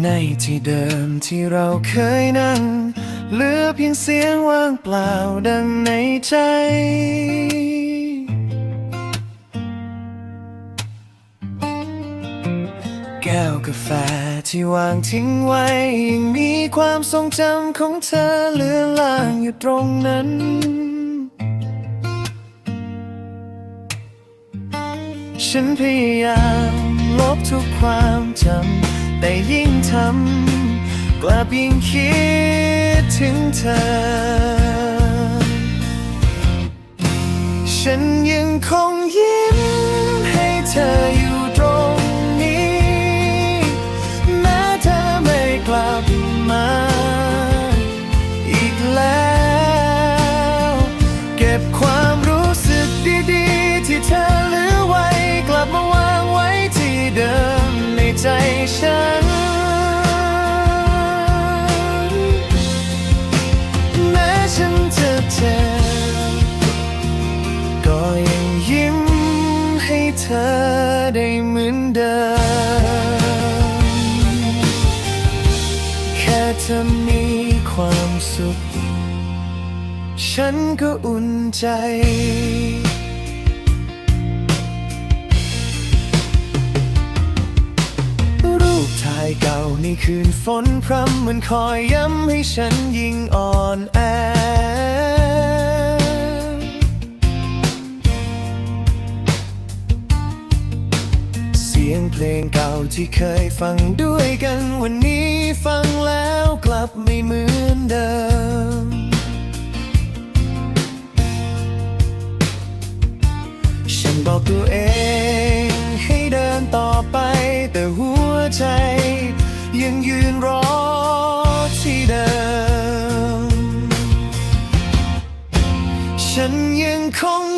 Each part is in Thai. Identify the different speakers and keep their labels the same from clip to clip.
Speaker 1: ในที่เดิมที่เราเคยนั่งเหลือเพียงเสียงว่างเปล่าดังในใจ แก้วกาแฟที่วางทิ้งไว้ยังมีความทรงจำของเธอเหลือลางอยู่ตรงนั้นฉันพยายามลบทุกความจำ แต่ยิ่งทำกลับยิ่งคิดถึงเธอ ฉันยังคงยิ้มให้เธอ ได้เหมือนเดิม แค่เธอมีความสุข ฉันก็อุ่นใจรูปถ่ายเก่าในคืนฝนพรำมันคอยย้ำให้ฉันยิ่งอ่อนแอ เก่าที่เคยฟังด้วยกันวันนี้ฟังแล้วกลับไม่เหมือนเดิม ฉันบอกตัวเองให้เดินต่อไป แต่หัวใจ ยังยืนรอที่เดิม ฉันยังคง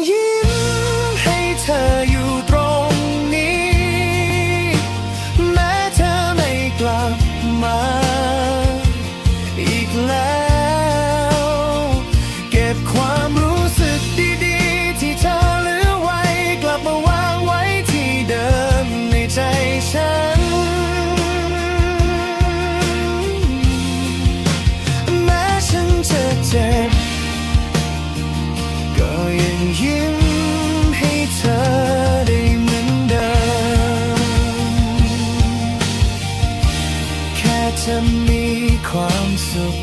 Speaker 1: แค่เธอมีความสุข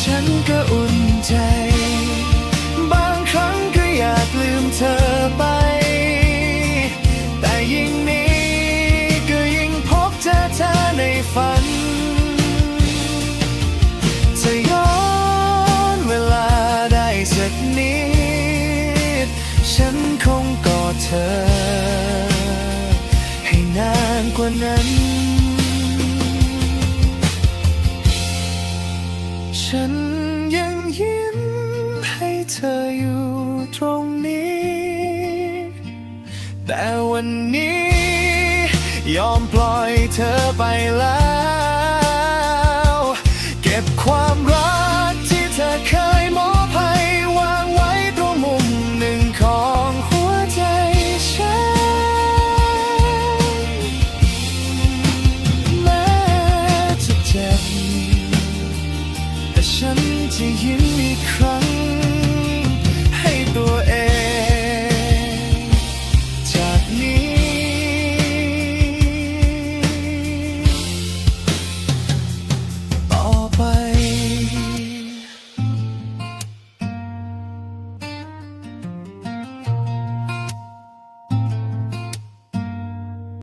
Speaker 1: ฉันก็อุ่นใจ บางครั้งก็อยากลืมเธอไป แต่ยิ่งนี้ก็ยิ่งพบเจอเธอในฝัน จะย้อนเวลาได้สักนิด ฉันคงกอดเธอ ให้นานกว่านั้น เธออยู่ตรงนี้ แต่วันนี้ ยอมปล่อยเธอไปแล้ว เก็บความรักที่เธอเคยมอบให้วางไว้ตรงมุมหนึ่งของหัวใจฉันแม้จะเจ็บแต่ฉันจะยิ้มอีกครั้